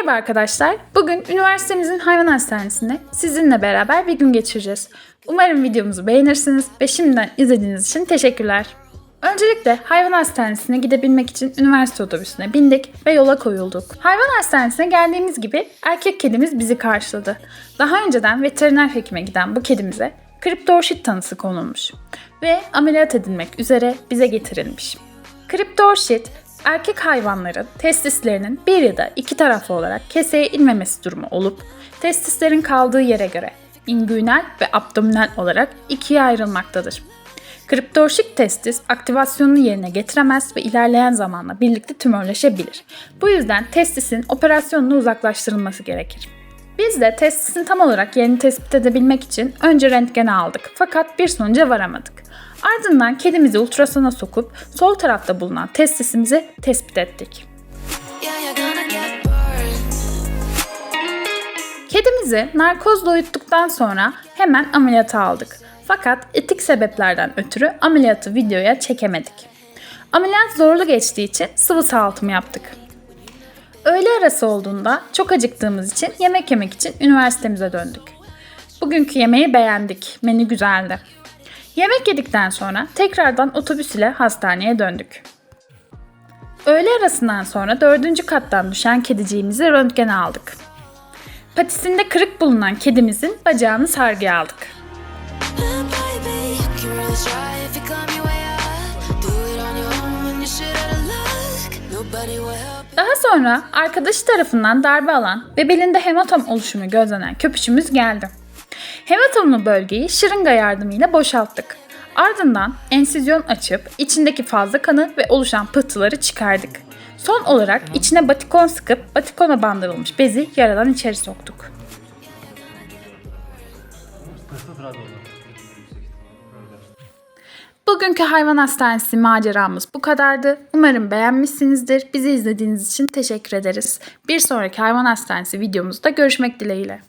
Merhaba arkadaşlar. Bugün üniversitemizin hayvan hastanesinde sizinle beraber bir gün geçireceğiz. Umarım videomuzu beğenirsiniz ve şimdiden izlediğiniz için teşekkürler. Öncelikle hayvan hastanesine gidebilmek için üniversite otobüsüne bindik ve yola koyulduk. Hayvan hastanesine geldiğimiz gibi erkek kedimiz bizi karşıladı. Daha önceden veteriner hekime giden bu kedimize kriptorşit tanısı konulmuş ve ameliyat edilmek üzere bize getirilmiş. Kriptorşit, erkek hayvanların testislerinin bir ya da iki taraflı olarak keseye inmemesi durumu olup, testislerin kaldığı yere göre inguinal ve abdominal olarak ikiye ayrılmaktadır. Kriptorşik testis aktivasyonunu yerine getiremez ve ilerleyen zamanla birlikte tümörleşebilir. Bu yüzden testisin operasyonuna uzaklaştırılması gerekir. Biz de testisin tam olarak yerini tespit edebilmek için önce röntgeni aldık fakat bir sonuca varamadık. Ardından kedimizi ultrasona sokup sol tarafta bulunan testisimizi tespit ettik. Kedimizi narkozla uyuttuktan sonra hemen ameliyata aldık. Fakat etik sebeplerden ötürü ameliyatı videoya çekemedik. Ameliyat zorlu geçtiği için sıvı sağaltımı yaptık. Öğle arası olduğunda çok acıktığımız için yemek yemek için üniversitemize döndük. Bugünkü yemeği beğendik. Menü güzeldi. Yemek yedikten sonra tekrardan otobüs ile hastaneye döndük. Öğle arasından sonra dördüncü kattan düşen kediciğimizi röntgene aldık. Patisinde kırık bulunan kedimizin bacağını sargıya aldık. Daha sonra arkadaşı tarafından darbe alan ve belinde hematom oluşumu gözlenen köpüşümüz geldi. Hematomlu bölgeyi şırınga yardımıyla boşalttık. Ardından ensizyon açıp içindeki fazla kanı ve oluşan pıhtıları çıkardık. Son olarak içine batikon sıkıp batikona bandırılmış bezi yaradan içeri soktuk. Bugünkü hayvan hastanesi maceramız bu kadardı. Umarım beğenmişsinizdir. Bizi izlediğiniz için teşekkür ederiz. Bir sonraki hayvan hastanesi videomuzda görüşmek dileğiyle.